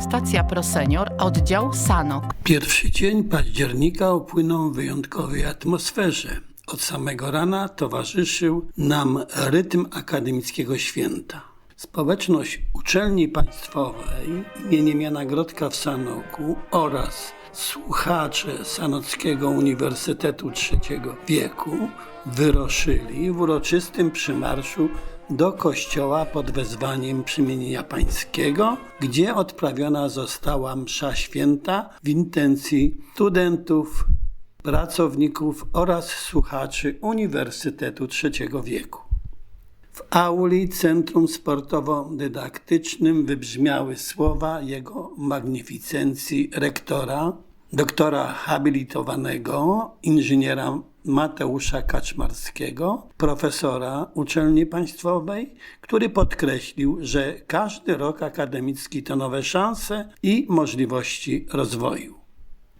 Stacja ProSenior, oddział Sanok. Pierwszy dzień października upłynął w wyjątkowej atmosferze. Od samego rana towarzyszył nam rytm akademickiego święta. Społeczność uczelni państwowej imieniem Jana Grodka w Sanoku oraz słuchacze Sanockiego Uniwersytetu Trzeciego Wieku wyruszyli w uroczystym przymarszu do kościoła pod wezwaniem przymienienia pańskiego, gdzie odprawiona została msza święta w intencji studentów, pracowników oraz słuchaczy Uniwersytetu Trzeciego Wieku. W auli Centrum Sportowo-Dydaktycznym wybrzmiały słowa jego magnificencji rektora, doktora habilitowanego, inżyniera Mateusza Kaczmarskiego, profesora uczelni państwowej, który podkreślił, że każdy rok akademicki to nowe szanse i możliwości rozwoju.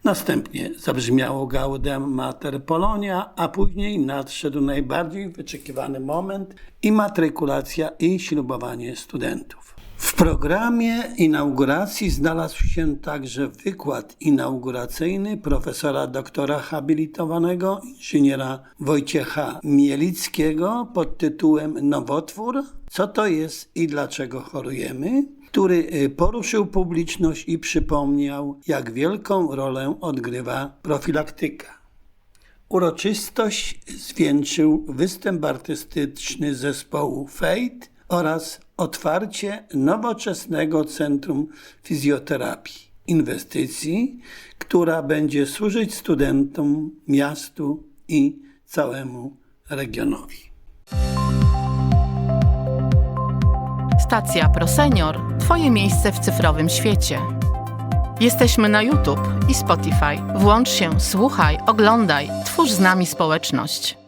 Następnie zabrzmiało Gaudem Mater Polonia, a później nadszedł najbardziej wyczekiwany moment imatrykulacja i ślubowanie studentów. W programie inauguracji znalazł się także wykład inauguracyjny profesora doktora habilitowanego inżyniera Wojciecha Mielickiego pod tytułem Nowotwór co to jest i dlaczego chorujemy, który y, poruszył publiczność i przypomniał, jak wielką rolę odgrywa profilaktyka. Uroczystość zwieńczył występ artystyczny zespołu Fate oraz otwarcie nowoczesnego Centrum Fizjoterapii, inwestycji, która będzie służyć studentom, miastu i całemu regionowi. Stacja ProSenior, Twoje miejsce w cyfrowym świecie. Jesteśmy na YouTube i Spotify. Włącz się, słuchaj, oglądaj, twórz z nami społeczność.